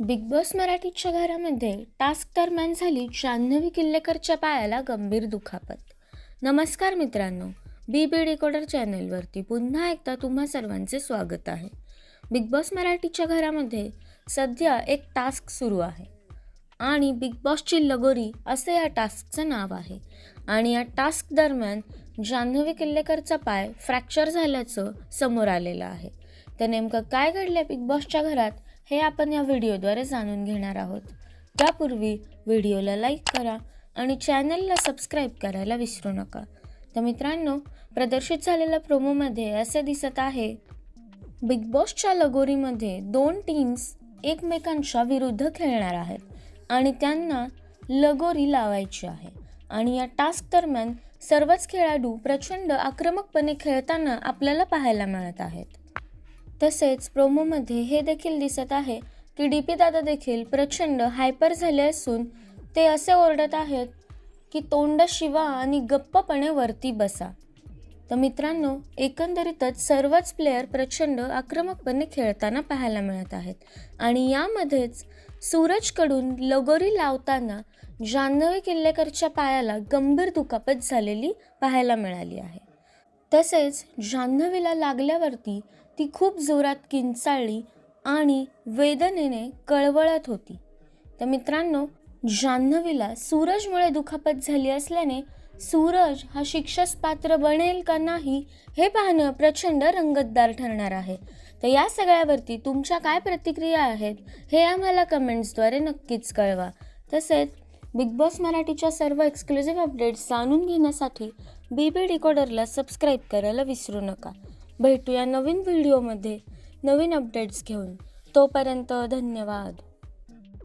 Big boss मराठीच्या घरामध्ये task दरम्यान झाली जान्हवी किल्लेकरच्या पायाला गंभीर दुखापत. नमस्कार मित्रांनो बी बी डिकोडर चॅनलवरती पुन्हा एकदा तुम्हा सर्वांचे स्वागत आहे. बिग बॉस मराठीच्या घरामध्ये सध्या एक टास्क सुरू आहे आणि बिग बॉसची लगोरी असे या टास्कचं नाव आहे. आणि या टास्क दरम्यान जान्हवी किल्लेकरचा पाय फ्रॅक्चर झाल्याचं समोर आलेलं आहे. तर नेमकं काय घडलं बिग बॉसच्या घरात? हे आपण या व्हिडिओद्वारे जाणून घेणार आहोत. त्यापूर्वी व्हिडिओला लाईक करा आणि चॅनलला सबस्क्राईब करायला विसरू नका. तर मित्रांनो प्रदर्शित झालेल्या प्रोमोमध्ये असे दिसत आहे. बिग बॉसच्या लगोरीमध्ये दोन टीम्स एकमेकांच्या विरुद्ध खेळणार आहेत आणि त्यांना लगोरी लावायची आहे. आणि या टास्क दरम्यान सर्वच खेळाडू प्रचंड आक्रमकपणे खेळताना आपल्याला पाहायला मिळत आहेत. तसेच प्रोमोमध्ये हे देखील दिसत आहे की डी पी दादा देखील प्रचंड हायपर झाले असून ते असे ओरडत आहेत की तोंड शिवा आणि गप्पपणे वरती बसा. तर मित्रांनो एकंदरीतच सर्वच प्लेयर प्रचंड आक्रमकपणे खेळताना पाहायला मिळत आहेत. आणि यामध्येच सूरजकडून लगोरी लावताना जान्हवी किल्लेकरच्या पायाला गंभीर दुखापत झालेली पाहायला मिळाली आहे. तसेच जान्हवीला लागल्यावरती ती खूप जोरात किंचाळली आणि वेदनेने कळवळत होती. तर मित्रांनो जान्हवीला सूरजमुळे दुखापत झाली असल्याने सूरज हा शिक्षस पात्र बनेल का नाही हे पाहणं प्रचंड रंगतदार ठरणार आहे. तर या सगळ्यावरती तुमच्या काय प्रतिक्रिया आहेत हे आम्हाला कमेंट्सद्वारे नक्कीच कळवा. तसेच बिग बॉस मराठीच्या सर्व एक्सक्लुझिव्ह अपडेट्स जाणून घेण्यासाठी बी बी डिकोडरला सबस्क्राईब करायला विसरू नका. भेटूया नवीन व्हिडिओमध्ये. नवीन अपडेट्स घेऊन. तोपर्यंत धन्यवाद.